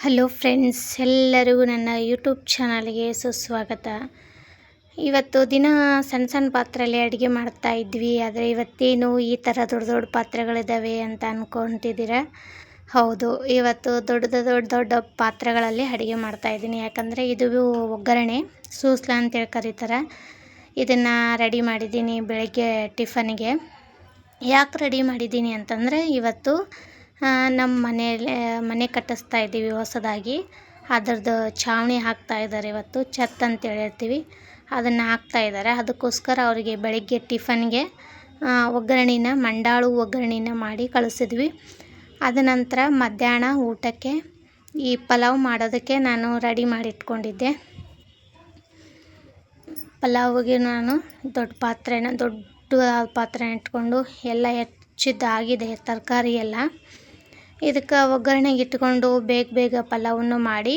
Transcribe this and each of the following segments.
Hello friends, ಎಲ್ಲರಿಗೂ ನನ್ನ YouTube ಚಾನಲ್ಗೆ ಸುಸ್ವಾಗತ. ಇವತ್ತು ದಿನ ಸಣ್ಣ ಸಣ್ಣ ಪಾತ್ರೆಯಲ್ಲಿ ಅಡುಗೆ ಮಾಡ್ತಾ ಇದ್ವಿ, ಆದರೆ ಇವತ್ತೇನು ಈ ಥರ ದೊಡ್ಡ ದೊಡ್ಡ ಪಾತ್ರೆಗಳಿದ್ದಾವೆ ಅಂತ ಅಂದ್ಕೊತಿದ್ದೀರಾ ಹೌದು, ಇವತ್ತು ದೊಡ್ಡ ದೊಡ್ಡ ದೊಡ್ಡ ಪಾತ್ರೆಗಳಲ್ಲಿ ಅಡುಗೆ ಮಾಡ್ತಾ ಇದ್ದೀನಿ. ಯಾಕಂದರೆ ಇದು ಒಗ್ಗರಣೆ, ಸೂಸ್ಲ ಅಂತೇಳಿ ಕರೀತಾರೆ. ಇದನ್ನು ರೆಡಿ ಮಾಡಿದ್ದೀನಿ ಬೆಳಗ್ಗೆ ಟಿಫನ್ಗೆ. ಯಾಕೆ ರೆಡಿ ಮಾಡಿದ್ದೀನಿ ಅಂತಂದರೆ, ಇವತ್ತು ನಮ್ಮ ಮನೆಯಲ್ಲಿ ಮನೆ ಕಟ್ಟಿಸ್ತಾ ಇದ್ದೀವಿ ಹೊಸದಾಗಿ. ಅದ್ರದ್ದು ಛಾವಣಿ ಹಾಕ್ತಾ ಇದ್ದಾರೆ ಇವತ್ತು, ಛತ್ ಅಂತ ಹೇಳಿರ್ತೀವಿ. ಅದನ್ನು ಹಾಕ್ತಾ ಇದ್ದಾರೆ. ಅದಕ್ಕೋಸ್ಕರ ಅವರಿಗೆ ಬೆಳಗ್ಗೆ ಟಿಫನ್ಗೆ ಒಗ್ಗರಣಿನ, ಮಂಡಾಳು ಒಗ್ಗರಣೆನ ಮಾಡಿ ಕಳಿಸಿದ್ವಿ. ಅದ ನಂತರ ಮಧ್ಯಾಹ್ನ ಊಟಕ್ಕೆ ಈ ಪಲಾವ್ ಮಾಡೋದಕ್ಕೆ ನಾನು ರೆಡಿ ಮಾಡಿ ಇಟ್ಕೊಂಡಿದ್ದೆ ಪಲಾವಿಗೆ ನಾನು ದೊಡ್ಡ ಪಾತ್ರೆನ ದೊಡ್ಡ ಪಾತ್ರೆನ ಇಟ್ಕೊಂಡು ಎಲ್ಲ ಹೆಚ್ಚಿದ್ದಾಗಿದೆ, ತರಕಾರಿ ಎಲ್ಲ. ಇದಕ್ಕೆ ಒಗ್ಗರಣೆಗೆ ಇಟ್ಕೊಂಡು ಬೇಗ ಬೇಗ ಪಲಾವನ್ನು ಮಾಡಿ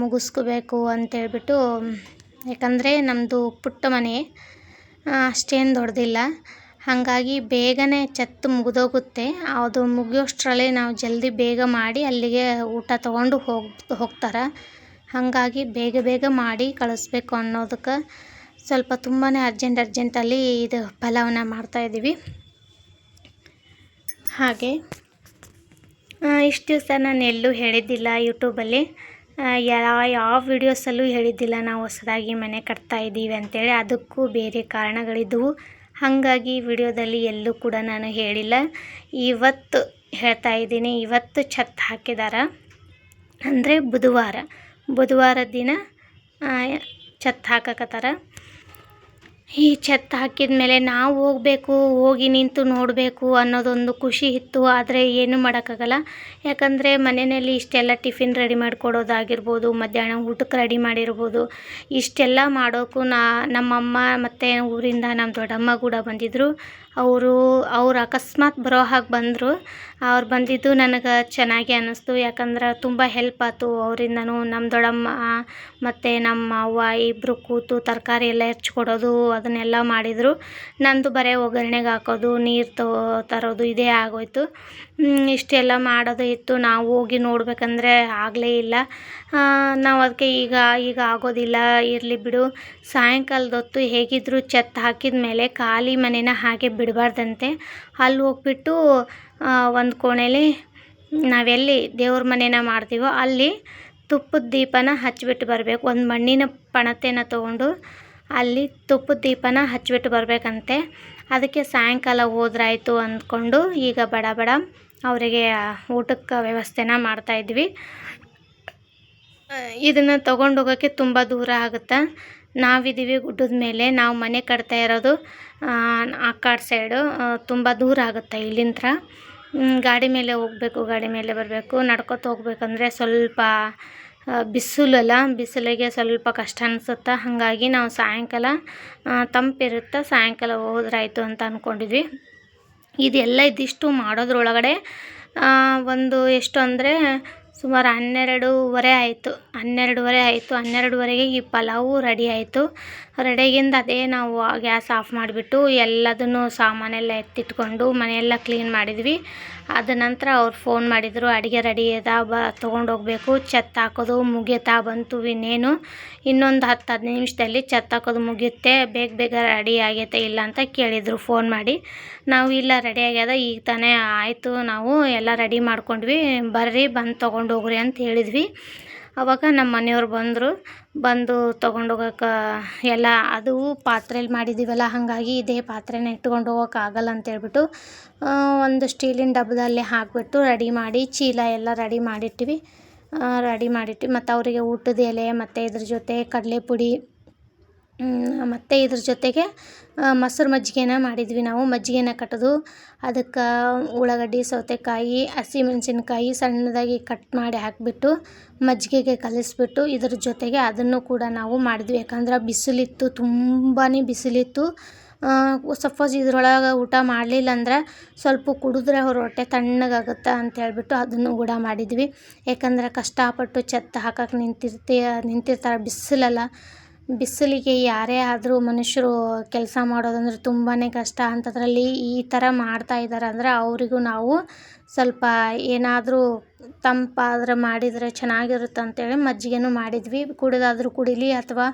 ಮುಗಿಸ್ಕೋಬೇಕು ಅಂತೇಳ್ಬಿಟ್ಟು ಯಾಕಂದರೆ ನಮ್ಮದು ಪುಟ್ಟ ಮನೆ ಅಷ್ಟೇನು ದೊಡ್ಡದಿಲ್ಲ. ಹಾಗಾಗಿ ಬೇಗನೆ ಚತ್ತು ಮುಗಿದೋಗುತ್ತೆ. ಅದು ಮುಗಿಯೋಷ್ಟರಲ್ಲೇ ನಾವು ಜಲ್ದಿ ಬೇಗ ಮಾಡಿ ಅಲ್ಲಿಗೆ ಊಟ ತೊಗೊಂಡು ಹೋಗಿ, ಹೋಗ್ತಾರೆ. ಹಾಗಾಗಿ ಬೇಗ ಬೇಗ ಮಾಡಿ ಕಳಿಸ್ಬೇಕು ಅನ್ನೋದಕ್ಕೆ ಸ್ವಲ್ಪ ತುಂಬಾ ಅರ್ಜೆಂಟ್ ಅರ್ಜೆಂಟಲ್ಲಿ ಇದು ಪಲಾವನ್ನ ಮಾಡ್ತಾಯಿದ್ದೀವಿ ಹಾಗೆ ಇಷ್ಟು ದಿವಸ ನಾನು ಎಲ್ಲೂ ಹೇಳಿದ್ದಿಲ್ಲ ಯೂಟ್ಯೂಬಲ್ಲಿ ಯಾವ ಯಾವ ವಿಡಿಯೋಸಲ್ಲೂ ಹೇಳಿದ್ದಿಲ್ಲ ನಾವು ಹೊಸದಾಗಿ ಮನೆ ಕಟ್ತಾ ಇದ್ದೀವಿ ಅಂತೇಳಿ. ಅದಕ್ಕೂ ಬೇರೆ ಕಾರಣಗಳಿದ್ದವು. ಹಾಗಾಗಿ ವಿಡಿಯೋದಲ್ಲಿ ಎಲ್ಲೂ ಕೂಡ ನಾನು ಹೇಳಿಲ್ಲ. ಇವತ್ತು ಹೇಳ್ತಾ ಇದ್ದೀನಿ. ಇವತ್ತು ಛತ್ ಹಾಕಿದ್ದಾರೆ ಅಂದರೆ ಬುಧವಾರ. ಬುಧವಾರ ದಿನ ಛತ್ ಹಾಕಕತ್ತಾರ. ಈ ಛತ್ ಹಾಕಿದ ಮೇಲೆ ನಾವು ಹೋಗಬೇಕು, ಹೋಗಿ ನಿಂತು ನೋಡಬೇಕು ಅನ್ನೋದೊಂದು ಖುಷಿ ಇತ್ತು. ಆದರೆ ಏನು ಮಾಡೋಕ್ಕಾಗಲ್ಲ. ಯಾಕಂದರೆ ಮನೆಯಲ್ಲಿ ಇಷ್ಟೆಲ್ಲ ಟಿಫಿನ್ ರೆಡಿ ಮಾಡಿಕೊಡೋದಾಗಿರ್ಬೋದು, ಮಧ್ಯಾಹ್ನ ಊಟಕ್ಕೆ ರೆಡಿ ಮಾಡಿರ್ಬೋದು. ಇಷ್ಟೆಲ್ಲ ಮಾಡೋಕ್ಕೂ ನಾ, ನಮ್ಮಮ್ಮ ಮತ್ತು ಊರಿಂದ ನಮ್ಮ ದೊಡ್ಡಮ್ಮ ಕೂಡ ಬಂದಿದ್ದರು ಅವರು, ಅವ್ರು ಅಕಸ್ಮಾತ್ ಬರೋ ಹಾಗೆ ಬಂದರು. ಅವ್ರು ಬಂದಿದ್ದು ನನಗೆ ಚೆನ್ನಾಗಿ ಅನ್ನಿಸ್ತು. ಯಾಕಂದ್ರೆ ತುಂಬ ಹೆಲ್ಪ್ ಆಯ್ತು. ಅವರಿಂದನೂ ನಮ್ಮ ದೊಡ್ಡಮ್ಮ ಮತ್ತು ನಮ್ಮ ಅವ್ವ ಇಬ್ಬರು ಕೂತು ತರಕಾರಿ ಎಲ್ಲ ಹೆಚ್ಚಿಕೊಡೋದು ಅದನ್ನೆಲ್ಲ ಮಾಡಿದರು. ನಂದು ಬರೀ ಒಗ್ಗರಣೆಗೆ ಹಾಕೋದು, ನೀರು ತರೋದು, ಇದೇ ಆಗೋಯ್ತು. ಇಷ್ಟೆಲ್ಲ ಮಾಡೋದು ಇತ್ತು. ನಾವು ಹೋಗಿ ನೋಡಬೇಕಂದ್ರೆ ಆಗಲೇ ಇಲ್ಲ. ನಾವು ಅದಕ್ಕೆ ಈಗ ಈಗ ಆಗೋದಿಲ್ಲ. ಇರಲಿ ಬಿಡು. ಸಾಯಂಕಾಲದ ಹೊತ್ತು ಹೇಗಿದ್ದರೂ ಛತ್ ಹಾಕಿದ ಮೇಲೆ ಖಾಲಿ ಮನೇನ ಹಾಗೆ ಬಿಡಬಾರ್ದಂತೆ. ಅಲ್ಲಿ ಹೋಗ್ಬಿಟ್ಟು ಒಂದು ಕೋಣೆಯಲ್ಲಿ ನಾವೆಲ್ಲಿ ದೇವ್ರ ಮನೇನ ಮಾಡ್ತೀವೋ ಅಲ್ಲಿ ತುಪ್ಪದ ದೀಪನ ಹಚ್ಚಿಬಿಟ್ಟು ಬರಬೇಕು. ಒಂದು ಮಣ್ಣಿನ ಪಣತೆನ ತೊಗೊಂಡು ಅಲ್ಲಿ ತುಪ್ಪದ ದೀಪನ ಹಚ್ಚಿಬಿಟ್ಟು ಬರಬೇಕಂತೆ. ಅದಕ್ಕೆ ಸಾಯಂಕಾಲ ಹೋದ್ರಾಯಿತು ಅಂದ್ಕೊಂಡು ಈಗ ಬಡ ಬಡ ಅವರಿಗೆ ಊಟಕ್ಕೆ ವ್ಯವಸ್ಥೆನ ಮಾಡ್ತಾಯಿದ್ವಿ ಇದನ್ನು ತೊಗೊಂಡೋಗೋಕ್ಕೆ ತುಂಬ ದೂರ ಆಗುತ್ತೆ. ನಾವಿದ್ದೀವಿ ಗುಡ್ಡದ ಮೇಲೆ. ನಾವು ಮನೆ ಕಟ್ತಾ ಇರೋದು ಆ, ಕಾಡು ಸೈಡು. ತುಂಬ ದೂರ ಆಗುತ್ತೆ ಇಲ್ಲಿಂದ ಗಾಡಿ ಮೇಲೆ ಹೋಗಬೇಕು ಗಾಡಿ ಮೇಲೆ ಬರಬೇಕು. ನಡ್ಕೊತ ಹೋಗ್ಬೇಕಂದ್ರೆ ಸ್ವಲ್ಪ ಬಿಸಿಲಲ್ಲ ಬಿಸಿಲಿಗೆ ಸ್ವಲ್ಪ ಕಷ್ಟ ಅನಿಸುತ್ತೆ. ಹಾಗಾಗಿ ನಾವು ಸಾಯಂಕಾಲ ತಂಪಿರುತ್ತೆ. ಸಾಯಂಕಾಲ ಹೋದ್ರಾಯ್ತು ಅಂತ ಅಂದ್ಕೊಂಡಿದ್ವಿ ಇದೆಲ್ಲ ಇದಿಷ್ಟು ಮಾಡೋದ್ರೊಳಗಡೆ ಒಂದು ಎಷ್ಟು ಅಂದರೆ ಸುಮಾರು ಹನ್ನೆರಡೂವರೆ ಆಯಿತು, ಹನ್ನೆರಡುವರೆ ಆಯಿತು, ಹನ್ನೆರಡುವರೆಗೆ ಈ ಪಲಾವು ರೆಡಿ ಆಯಿತು. ರೆಡಿಯಾಗಿಂದ ಅದೇ ನಾವು ಗ್ಯಾಸ್ ಆಫ್ ಮಾಡಿಬಿಟ್ಟು ಎಲ್ಲದನ್ನು ಸಾಮಾನೆಲ್ಲ ಎತ್ತಿಟ್ಕೊಂಡು ಮನೆಯೆಲ್ಲ ಕ್ಲೀನ್ ಮಾಡಿದ್ವಿ. ಅದ ನಂತರ ಅವ್ರು ಫೋನ್ ಮಾಡಿದರು, ಅಡುಗೆ ರೆಡಿ ಅದ, ಬ ತೊಗೊಂಡೋಗ್ಬೇಕು ಛತ್ ಹಾಕೋದು ಮುಗಿತಾ ಬಂತು ಇನ್ನೇನು. ಇನ್ನೊಂದು ಹತ್ತು ಹದಿನೈದು ನಿಮಿಷದಲ್ಲಿ ಛತ್ ಹಾಕೋದು ಮುಗಿಯುತ್ತೆ, ಬೇಗ ಬೇಗ ರೆಡಿ ಆಗೈತೆ ಇಲ್ಲ ಅಂತ ಕೇಳಿದರು ಫೋನ್ ಮಾಡಿ. ನಾವು ಇಲ್ಲ ರೆಡಿ ಆಗ್ಯದ, ಈಗ ತಾನೇ ಆಯಿತು, ನಾವು ಎಲ್ಲ ರೆಡಿ ಮಾಡ್ಕೊಂಡ್ವಿ. ಬರ್ರಿ, ಬಂದು ತೊಗೊಂಡು ಹೋಗ್ರಿ ಅಂತ ಹೇಳಿದ್ವಿ. ಅವಾಗ ನಮ್ಮ ಮನೆಯವ್ರು ಬಂದರು, ಬಂದು ತೊಗೊಂಡೋಗಕ್ಕೆ ಎಲ್ಲ ಅದು ಪಾತ್ರೆಲಿ ಮಾಡಿದ್ದೀವಲ್ಲ ಹಾಗಾಗಿ ಇದೇ ಪಾತ್ರೆನ ಇಟ್ಕೊಂಡು ಹೋಗೋಕೆ ಆಗಲ್ಲ ಅಂತೇಳ್ಬಿಟ್ಟು ಒಂದು ಸ್ಟೀಲಿನ ಡಬ್ಬದಲ್ಲಿ ಹಾಕಿಬಿಟ್ಟು ರೆಡಿ ಮಾಡಿ, ಚೀಲ ಎಲ್ಲ ರೆಡಿ ಮಾಡಿಟ್ಟಿವಿ. ರೆಡಿ ಮಾಡಿಟ್ಟು ಮತ್ತು ಅವರಿಗೆ ಊಟದ ಎಲೆ, ಮತ್ತು ಇದ್ರ ಜೊತೆ ಕಡಲೆಪುಡಿ ಮತ್ತು ಇದ್ರ ಜೊತೆಗೆ ಮೊಸ್ರು ಮಜ್ಜಿಗೆನ ಮಾಡಿದ್ವಿ ನಾವು. ಮಜ್ಜಿಗೆನ ಕಟ್ಟಿದು, ಅದಕ್ಕೆ ಉಳ್ಳಾಗಡ್ಡಿ, ಸೌತೆಕಾಯಿ, ಹಸಿಮೆಣ್ಸಿನ್ಕಾಯಿ ಸಣ್ಣದಾಗಿ ಕಟ್ ಮಾಡಿ ಹಾಕಿಬಿಟ್ಟು, ಮಜ್ಜಿಗೆಗೆ ಕಲಿಸ್ಬಿಟ್ಟು ಇದ್ರ ಜೊತೆಗೆ ಅದನ್ನು ಕೂಡ ನಾವು ಮಾಡಿದ್ವಿ. ಯಾಕಂದ್ರೆ ಬಿಸಿಲಿತ್ತು ತುಂಬಾ ಬಿಸಿಲಿತ್ತು. ಸಪೋಸ್ ಇದ್ರೊಳಗೆ ಊಟ ಮಾಡಲಿಲ್ಲ ಅಂದ್ರೆ ಸ್ವಲ್ಪ ಕುಡಿದ್ರೆ ಅವ್ರ ಹೊಟ್ಟೆ ತಣ್ಣಗಾಗುತ್ತೆ ಅಂತ ಹೇಳ್ಬಿಟ್ಟು ಅದನ್ನು ಕೂಡ ಮಾಡಿದ್ವಿ. ಯಾಕಂದ್ರೆ ಕಷ್ಟಪಟ್ಟು ಛತ್ ಹಾಕಕ್ಕೆ ನಿಂತಿರ್ತೀಯ, ನಿಂತಿರ್ತಾರೆ ಬಿಸಿಲಲ್ಲ ಬಿಸಿಲಿಗೆ ಯಾರೇ ಆದರೂ ಮನುಷ್ಯರು ಕೆಲಸ ಮಾಡೋದಂದ್ರೆ ತುಂಬಾ ಕಷ್ಟ. ಅಂಥದ್ರಲ್ಲಿ ಈ ಥರ ಮಾಡ್ತಾ ಇದ್ದಾರೆ ಅಂದರೆ ಅವರಿಗೂ ನಾವು ಸ್ವಲ್ಪ ಏನಾದರೂ ತಂಪಾದ್ರೆ ಮಾಡಿದರೆ ಚೆನ್ನಾಗಿರುತ್ತೆ ಅಂತೇಳಿ ಮಜ್ಜಿಗೆನೂ ಮಾಡಿದ್ವಿ. ಕುಡಿದಾದರೂ ಕುಡೀಲಿ ಅಥವಾ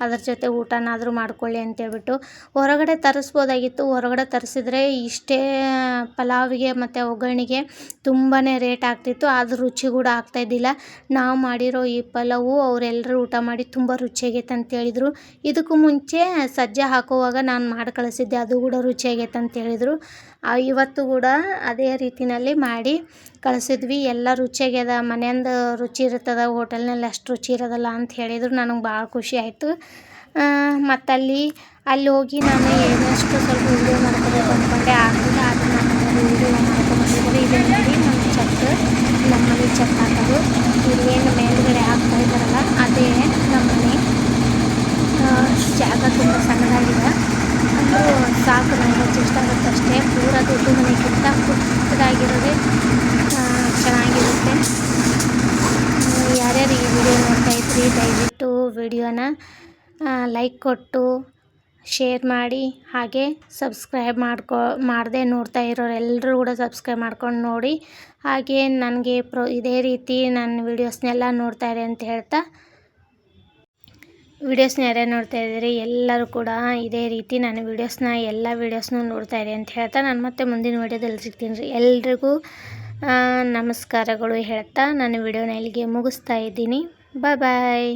ಅದ್ರ ಜೊತೆ ಊಟನಾದರೂ ಮಾಡ್ಕೊಳ್ಳಿ ಅಂತೇಳ್ಬಿಟ್ಟು ಹೊರಗಡೆ ತರಿಸ್ಬೋದಾಗಿತ್ತು. ಹೊರಗಡೆ ತರಿಸಿದ್ರೆ ಇಷ್ಟೇ ಪಲಾವಿಗೆ ಮತ್ತು ಒಗ್ಗರಣೆಗೆ ತುಂಬಾ ರೇಟ್ ಆಗ್ತಿತ್ತು. ಅದು ರುಚಿ ಕೂಡ ಆಗ್ತಾಯಿದ್ದಿಲ್ಲ ನಾವು ಮಾಡಿರೋ ಈ ಪಲಾವು ಅವರೆಲ್ಲರೂ ಊಟ ಮಾಡಿ ತುಂಬ ರುಚಿಯಾಗೈತೆ ಅಂತೇಳಿದರು. ಇದಕ್ಕೂ ಮುಂಚೆ ಸಜ್ಜೆ ಹಾಕುವಾಗ ನಾನು ಮಾಡಿ ಕಳಿಸಿದ್ದೆ ಅದು ಕೂಡ ರುಚಿಯಾಗೈತೆ ಅಂತ ಹೇಳಿದರು ಇವತ್ತು ಕೂಡ ಅದೇ ರೀತಿಯಲ್ಲಿ ಮಾಡಿ ಕಳಿಸಿದ್ವಿ. ಎಲ್ಲ ರುಚಿಯಾಗ್ಯದ ಮನೆಯಂದು ರುಚಿ ಇರ್ತದೆ ಹೋಟೆಲ್ನಲ್ಲಿ ಅಷ್ಟು ರುಚಿ ಇರೋದಲ್ಲ ಅಂತ ಹೇಳಿದರು. ನನಗೆ ಭಾಳ ಖುಷಿ ಆಯಿತು. ಮತ್ತು ಅಲ್ಲಿ ಅಲ್ಲಿ ಹೋಗಿ ನಾನು ಏನಷ್ಟು ಸ್ವಲ್ಪ ವೀಡಿಯೋ ಮಾಡ್ಕೋಬೇಕು ಅಂದ್ಕೊಂಡೆ ಆಗಲಿಲ್ಲ. ಆದರೆ ನಾನು ವೀಡಿಯೋ ಮಾಡ್ಕೊಂಬಂದಿದ್ದಾರೆ ಇದೇ ನೋಡಿ, ನಮ್ಮ ಚಕ್ ನಮ್ಮ ಮನೆ ಛತ್ ಹಾಕೋದು ಇಲ್ಲೇನು ಮೇಲುಗಡೆ ಹಾಕ್ತಾ ಇದ್ದಾರಲ್ಲ ಅದೇ ನಮ್ಮ ಮನೆ ಜಾಗ ತುಂಬ ಸಣ್ಣದಾಗಿದೆ ಅಂದರೂ ಸಾಕು, ನನಗೆ ಇಷ್ಟ ಆಗುತ್ತೆ ಅಷ್ಟೇ. ಪೂರ ದುಡ್ಡು ಮನೆಗಿಂತ ಪುಟ್ಟದಾಗಿರೋದೇ ಚೆನ್ನಾಗಿರುತ್ತೆ. ಯಾರ್ಯಾರು ಈ ವಿಡಿಯೋ ನೋಡ್ತಾ ಇದ್ರಿ ದಯವಿಟ್ಟು ವಿಡಿಯೋನ ಲೈಕ್ ಕೊಟ್ಟು, ಶೇರ್ ಮಾಡಿ, ಹಾಗೆ ಸಬ್ಸ್ಕ್ರೈಬ್ ಮಾಡ್ಕೊ, ಮಾಡದೆ ನೋಡ್ತಾ ಇರೋರೆಲ್ಲರೂ ಕೂಡ ಸಬ್ಸ್ಕ್ರೈಬ್ ಮಾಡ್ಕೊಂಡು ನೋಡಿ. ಹಾಗೆ ನನಗೆ ಪ್ರೊ, ಇದೇ ರೀತಿ ನನ್ನ ವೀಡಿಯೋಸ್ನೆಲ್ಲ ನೋಡ್ತಾ ಇರಿ ಅಂತ ಹೇಳ್ತಾ ವೀಡಿಯೋಸ್ನ ಯಾರ್ಯಾರು ನೋಡ್ತಾ ಇದ್ದೀರಿ, ಎಲ್ಲರೂ ಕೂಡ ಇದೇ ರೀತಿ ನಾನು ವೀಡಿಯೋಸ್ನ, ಎಲ್ಲ ವೀಡಿಯೋಸ್ನೂ ನೋಡ್ತಾ ಇರಿ ಅಂತ ಹೇಳ್ತಾ ನಾನು ಮತ್ತೆ ಮುಂದಿನ ವೀಡಿಯೋದಲ್ಲಿ ಸಿಗ್ತೀನಿ ರೀ. ಎಲ್ರಿಗೂ ನಮಸ್ಕಾರಗಳು ಹೇಳ್ತಾ ನಾನು ವಿಡಿಯೋನ ಇಲ್ಲಿಗೆ ಮುಗಿಸ್ತಾ ಇದ್ದೀನಿ. ಬಾಯ್ ಬಾಯ್